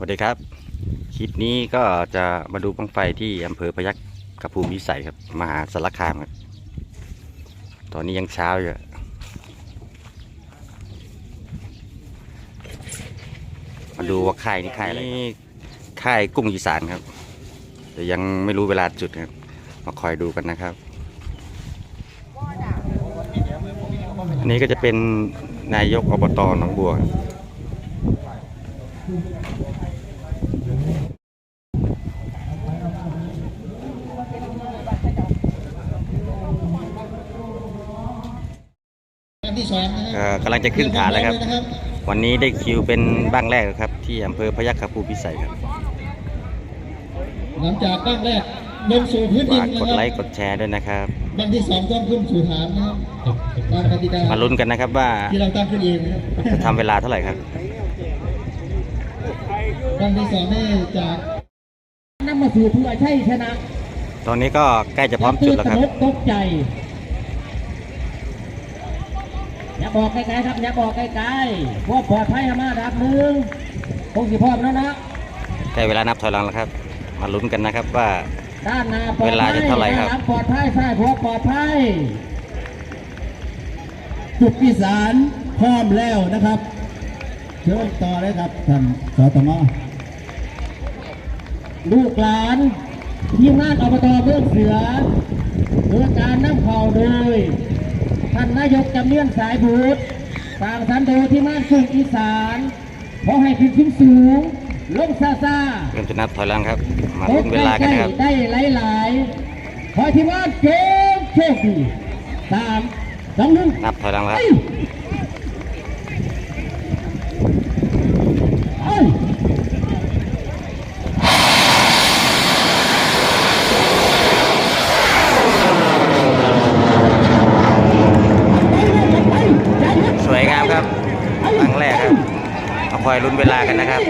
สวัสดีครับ คลิปนี้ก็จะมาดูบังไฟที่อำเภอพยัคฆ์กระพูมิสัยครับ มหาสารคามครับ ตอนนี้ยังเช้าอยู่มาดูว่าค่ายนี้ค่ายอะไรนี่ค่ายกุ้งอีสานครับ แต่ยังไม่รู้เวลาจุดครับ มาคอยดูกันนะครับ อันนี้ก็จะเป็นนายกอบตหนองบัวครับ อันที่สองนะค เอ่รับอกำลังจะขึ้นฐานแล้วครับเยนะครับ วันนี้ได้คิวเป็นบ้างแรกครับ ที่อำเภอพยัคฆภูพิสัยครับหลังจากบ้างแรกลงสู่พื้นดินฝากนะกดครัไลบค์กดแชร์ด้วยนะครับ บ้างที่สองต้องขึ้นสู่ฐานนะครับตามกติกามาลุ้นกันนะครับว่าที่เราตั้งขึ้นเองนะครับจะทำเวลาเท่าไหร่ครับ บ้างที่สองนี่จากนำมาสู่เพื่อใช่ชนะตอนนี้ก็ใกล้จะพร้อมจุดแล้วครับ ตกตกใจ อย่าบอกไกลๆครับอย่าบอกไกลๆพวกปลอดภัยมาดับหนึ่งคงสิพร้อมแล้วนะใกล้เวลานับถอยหลังแล้วครับ มาลุ้นกันนะครับว่าด้านหน้าปลอดภัยเวลาจะเท่าไหร่ครับด้นลังปลอดภัยซ้ายพวกปลอดภัยจุดอีสานพร้อมแล้วนะครับเชิญต่อเลยครับท่านสตมลูกหลานทีมงานอบตเบื้องเสือโดยการนำเข่าโดย ท่านนายกจำเนียนสายบูตรทางสันโดยที่มานสุอีสานขอให้ขึ้นขึ้นสูงลงซาซาเริ่มจะนับถอยหลังครับ มาตลุ้กนเวลากันนะครับใกล้ๆได้หลายๆขอที่ว่าเกมโชคดีสามสองหนึ่งนับถอยหลังแล้ว ไป ครับ เอ้ย สวยงามครับ ครั้งแรกครับมาคอยลุ้นเวลากันนะครับ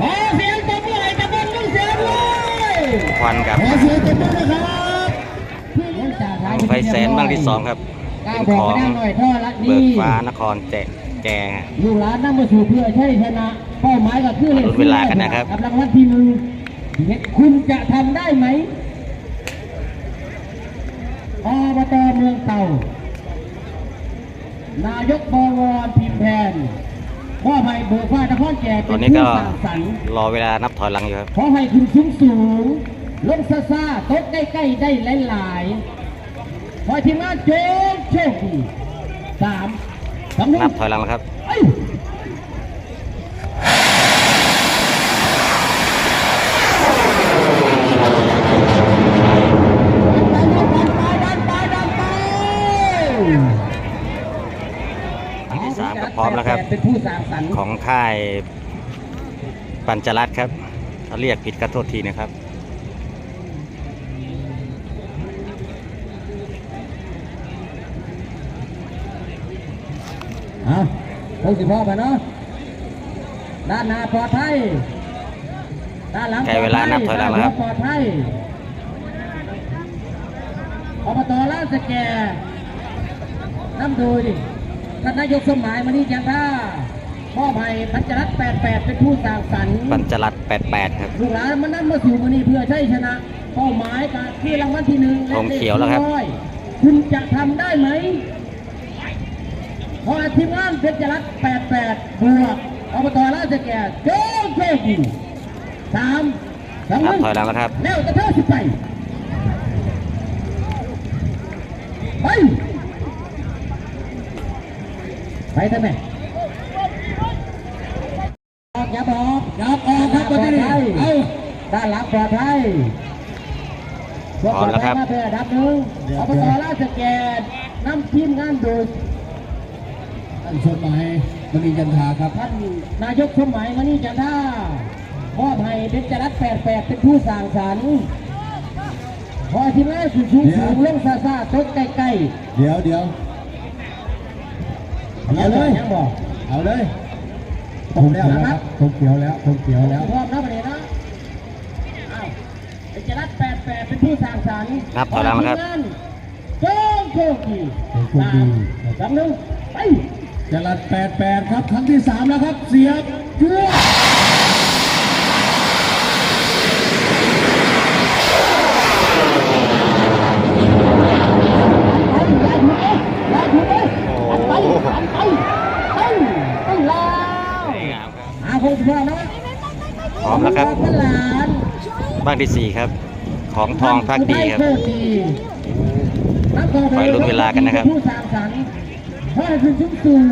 ขอเสียงตบมือให้ตะบนลูกเสือด้วยควันกับขอเสียงตบมือนครับบังไฟแสนบ้างที่สองครับเป็นของเบิกฟ้านครแจกแจงลูกหลานนั่งมาสู่เพื่อใช่ชนะเป้าหมายก็คือลุ้นเวลากันนะครับกำลังวัดที่มือคุณจะทำได้ไหมอบตเมืองเต่า นายกบวรพิมพ์แพนพ่อให้เบิกฟ้านครแก่ตเป็อนนนี้ก็ผู้สร้างสรรค์รอเวลานับถอยหลังอยู่ครับขอให้ขึ้นสูงสูงลงซาซาตกใกล้ๆได้หลายๆขอให้ทีมงานโจงโชคดีสามสองหนึ่งนับถอยหลังแล้วครับ เอ้ยดันไปดันไปดันไป อันที่สามก็พร้อม แล้วครับ เป็นผู้สร้างสรรค์ของค่ายปัญจรัตน์ครับถ้าเรียกผิดก็โทษทีนะครับเอาคงสิพ่อไปเนาะ ด้านหน้าปลอดภัย ด้านหลังใกล้เวลานับถอยหลังแล้วครับ ด้านปลอดภัยอบตลาดสแกนำโดย ท่านนายกสมหมายมณีจันท่ามอบให้พัชรัตน์88 เป็นผู้สร้างสรรค์ปัญจรัตน์88 ครับ ลูกหลานมันนั่นมาสู่มันนี้เพื่อใช้ชนะเป้าหมายการที่รางวัลที่หนึ่งธงเขียวแล้วครับร้อยคุณจะทำได้ไหมขอทีมงานเพชรรัตน์88 บวกอบตราชแก่โจ้โชคดีสามสองหนับนึ่งถอยหลังแล้วครับแล้วจะเท่าสิบไปไป ไปทำไมออกอย่าบอกอย่าออกครับปลอดภัยเอาด้านหลังปลอดภัยพร้อมแล้วครับมาเป็นอันดับหนึ่งอบตราชแก่นำทีมงานโดยท่านสมหมายมณีจันทาครับท่านนายกสมหมายมณีจันทามอบให้เบญจรัตน์88เป็นผู้สร้างสรรค์พอที่แม่สูงสูงสูงลงซาซาตกใกล้เดี๋ยวเดี๋ยวๆ เอาเลยยังบอกเอาเลยธงเขียวแล้วครับธงเขียวแล้วธงเขียวแล้วพร้อมนะประเดี๋ยวนะอ้าวเบญจรัตน์88เป็นผู้สร้างสรรค์นับถอยหลังแล้วครับพอทีมงานโจ้โชคดีโชคดีสามสองหนึ่งไปจรัดแปดแปดครับครั้งที่สามแล้วครับ เสียบยั่วไปไปไปไปไปแล้ว สวยงามครับอาคงพอนะพร้อมแล้วครับเป็นหลานบ้านที่สี่ครับ ของทองพักดีครับไปลุ้นเวลากันนะครับผู้สร้างสรรค์ห้อยขึ้นสูงสูง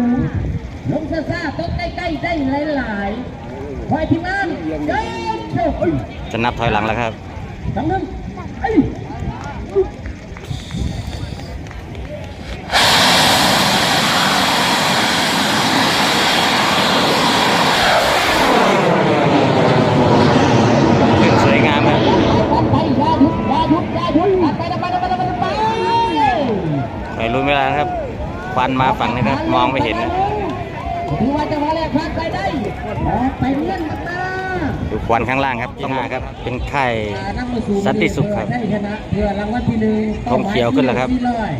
ลงซ่าซ่าๆต้องใกล้ๆได้หลายๆห้อยที่นั่นเย้โชคเอ้ยจะนับถอยหลังแล้วครับสำนึกเอ้ยขึ้นสวยงามครับ ไปยาทุกยาทุกยาทุกไปไปไปไปไปไป ไปลุ้นเวลานะครับ ควันมาฝั่งนี้ครับมองไม่เห็นนะถือว่าจะมาแรกพักไปได้ออกไปเลื่อนมาดูควันข้างล่างครับที่หน้าครับ เป็นไข่นำมาสู่สันติสุขครับได้ชนะเพื่อรางวัลที่หนึ่งธงเขียวขึ้นแล้วครับที่ร้อย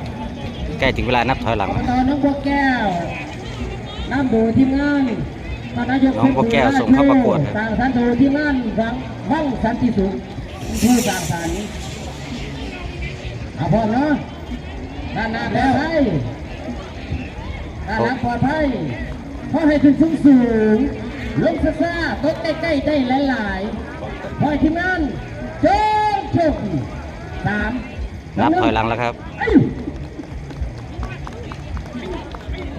ใกล้ถึงเวลานับถอยหลังอบแล้วตน้องบัวแก้วน้ำดูทีมงานท่านนายกน้องบัวแก้วส่งเข้าประกวดครับต่างสันดูทีมงานฟังห้องสันติสุขผู้สร้างสรรค์เอาพร้อมเนาะด้านหน้าปลอดภัย ด้านหลังปลอดภัยขอให้ขึ้นสูงสูงๆลงซ่าซ่าๆตกใกล้ๆได้หลายๆขอให้ทีมงานโชคโชคดีสามนับถอยหลังแล้วครับ เอ้ย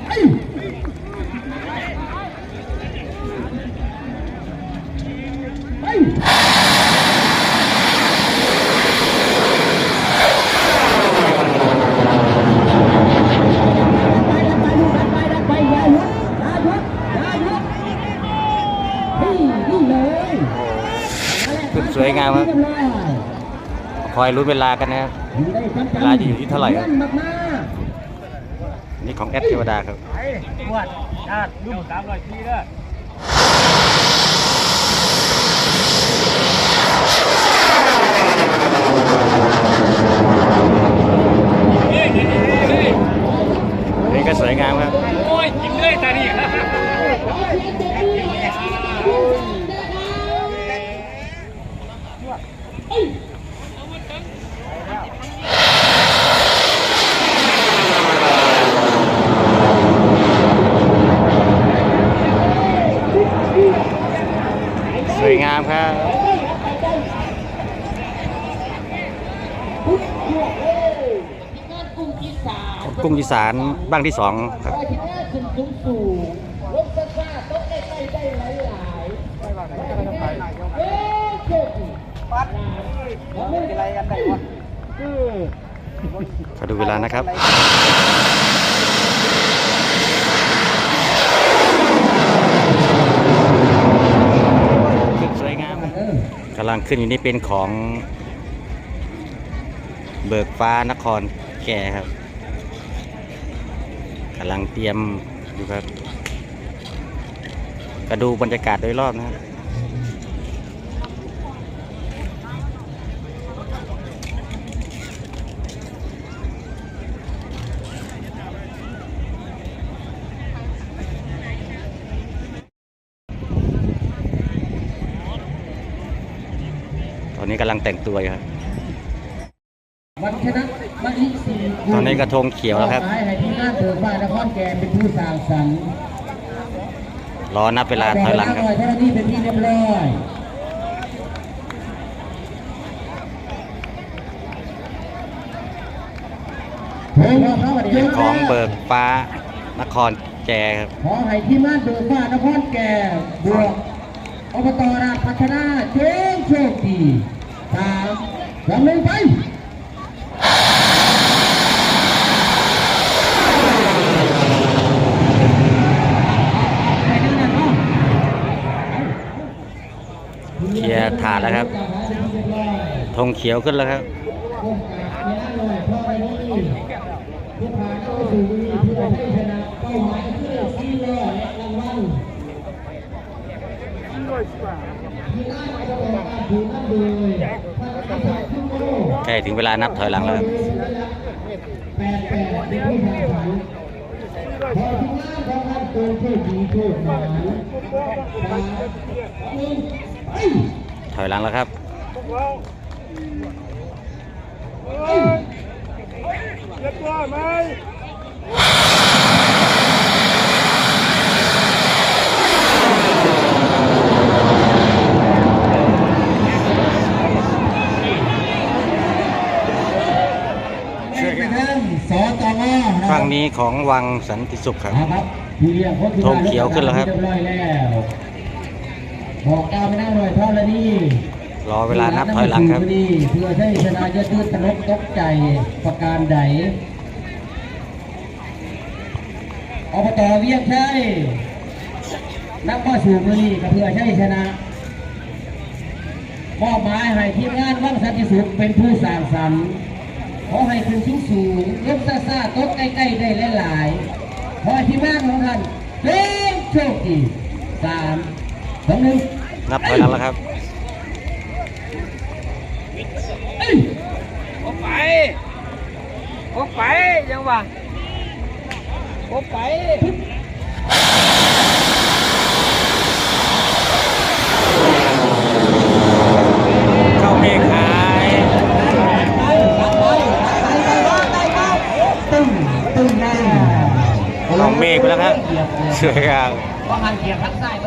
เอ้ยเอ้ยไปดันไปลูกดันไปดันไปอย่าหยุดอย่าหยุดอย่าหยุดนี่นี่เลย ขึ้นสวยงามครับเรียบร้อยคอยลุ้นเวลากันนะครับ เวลาจะอยู่ที่เท่าไหร่ครับมากมากนี่ของแอดเทวดาครับปวดชาติยุ่งสามร้อยปีเด้อนี่ก็สวยงามครับ โอ้ยจิ้มเลยตาดี สวยงามครับ กุ้งอีสานบ้างที่สองครับไปที่แรกขึ้นสูงสูงลงซ่าซ่าๆต้องใกล้ๆได้หลายหลายๆเอ๊ะโชคดีปัดอะไรกันได้วะขอดูเวลานะครับขึ้นสวยงามครับกำลังขึ้นอยู่นี่เป็นของ เบิกฟ้านครแก่ครับกำลังเตรียมอยู่ครับก็ดูบรรยากาศโดยรอบนะครับตอนนี้กำลังแต่งตัวอยู่ครับ วันชนะวันที่สี่ตอนนี้กระทงเขียวแล้วครับขายให้ที่งานเบิกฟ้านครแก่นเป็นผู้สร้างสรรค์รอนับเวลาถอยหลังครับแต่เวลาหน่อยเท่านี้เป็นที่เรียบร้อยเป็นของเบิกฟ้านครแก่ครับขอให้ที่ม่านเบิกฟ้านครแก่บวกอบตราชพัฒนาเจ้งโชคดีสามสองหนึ่งไปไปนั่นน่ะเนาะ เค ลียร์ถาดแล้วครับธงเขียวขึ้นแล้วครับผู้ผ่านเข้าสู่วิธีเพื่อให้ชนะเป้าหมายคือที่รอดและรางวัลที่น่าจะบอกเจารย์ขึ้นโลกใกล้ถึงเวลานับถอยหลังแล้วครับ แปดแปดเป็นผู้ผ่านพอที่งานของท่านเกินเพื่อดีเพื่อหมายสามสองหนึ่งไปถอยหลังแล้วครับไปทางสตงนะคฝั่รับงนี้ของวังสันติสุขครับครับพี่เลี้ยงคนที่ธงเขียวขึ้นแล้วครับเรีย บร้อยแล้วบอกกล่าวไปนั่งหน่อยเท่าละนี่รอเวลานับถอยหลังครับเพื่อให้ชนะจะยืดตลกตกใจประการใดอบตเวียงชัยนักข้อสูงมือนี้ก็เพื่อใช้ชนะมอบหมายให้ทีมงานว่างสันติสุขเป็นผู้สร้างสรรค์ขอให้ขึ้นสูงสูงๆยกซ่าซาๆตกใกล้ๆได้หลายๆขอให้ทีมงานของท่านเป็นโชคดีสามสองหนึ่ง นับถอยหลังแล้วครับเอ้ยก็ไปก็ไปยังวะก็ไปเข้าเมฆหายตึ้งตึ้งแน่ลองเมฆไปแล้วครับสวยงามว่าหันเกียร์ทักซ้ายมาดิ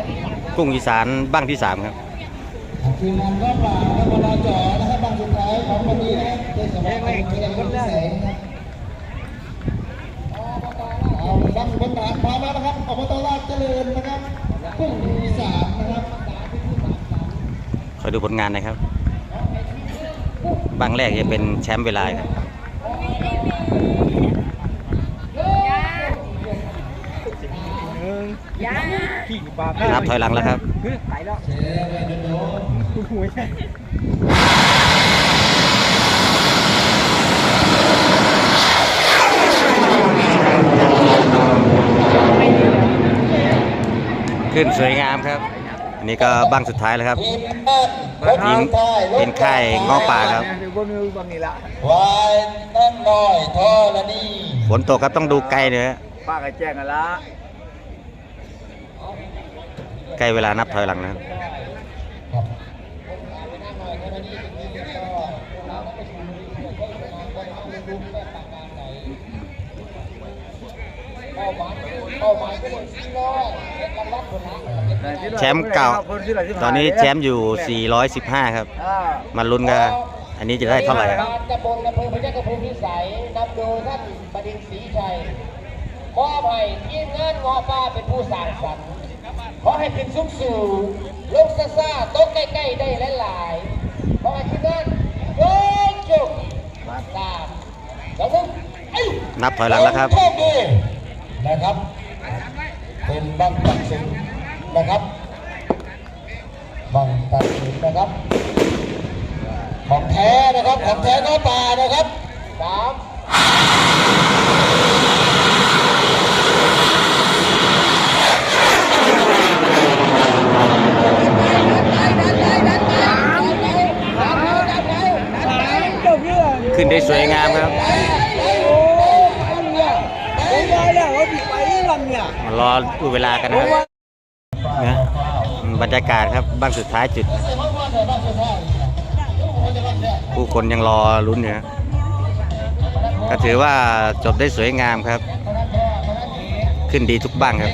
กุ้งอีสานบ้างที่สามครับทีมงานก็ปล่าแล้วก็รจอนะครับบางสุดท้ายของวันนี้นะครับเทศบาลเมืองเชียงรายแสงนะครับเอาบังบนฐานพร้อมแล้วนะครับอบตลาดเจริญนะครับกุ้งอีสานนะครับคอยดูผลงานนะครับบางแรกจะเป็นแชมป์เวลาครับ นับถอยหลังแล้วครับไปแล้วเชฟเดนโดขึ้นสวยงามครับ อันนี้ก็บ้างสุดท้ายแล้วครับทีมบ้านทีมเป็นค่ายง้อป่าครับเดี๋ยวบนมือบางนี่ละวายนั่งน้อยท่อละนี่ฝนตกครับต้องดูไกลเนื้อะป้าก็แจ้งกันละใก ล้เวลานับถอยหลังนะครับแชมป์เก่า ตอนนี้แชมป์อยู่ 415 ครับ มาลุ้นกัน อันนี้จะได้เท่าไหร่ครับตำบลอำเภอพยัคฆภูมิพิสัยนำโดยท่านบดินทร์ศรีชัยขอให้ทีมงานงอป้าเป็นผู้สร้างสรรค์ ขอให้ขึ้นสูงสูงลงซ่าซาๆตกใกล้ๆได้หลายๆขอให้ทีมงานโยกโยกสามสองหนึ่งเอ้ยนับถอยหลังแล้วครับโชคดีนะครับ เป็นบังตัดสินนะครับบังตัดสินนะครับ ของแท้นะครับ ของแท้ก็ป่านะครับสามจับแล้วจับแล้ว เจ้าเพื่อน ขึ้นได้สวยงามครับผมได้แล้วว่าผิดไปลังเนี่ยมารอดูเวลากันนะครับนะอืมบรรยากาศครับบ้างสุดท้ายจุด ผู้คนยังรอลุ้นอยู่นะก็ถือว่าจบได้สวยงามครับ ขึ้นดีทุกบ้างครับ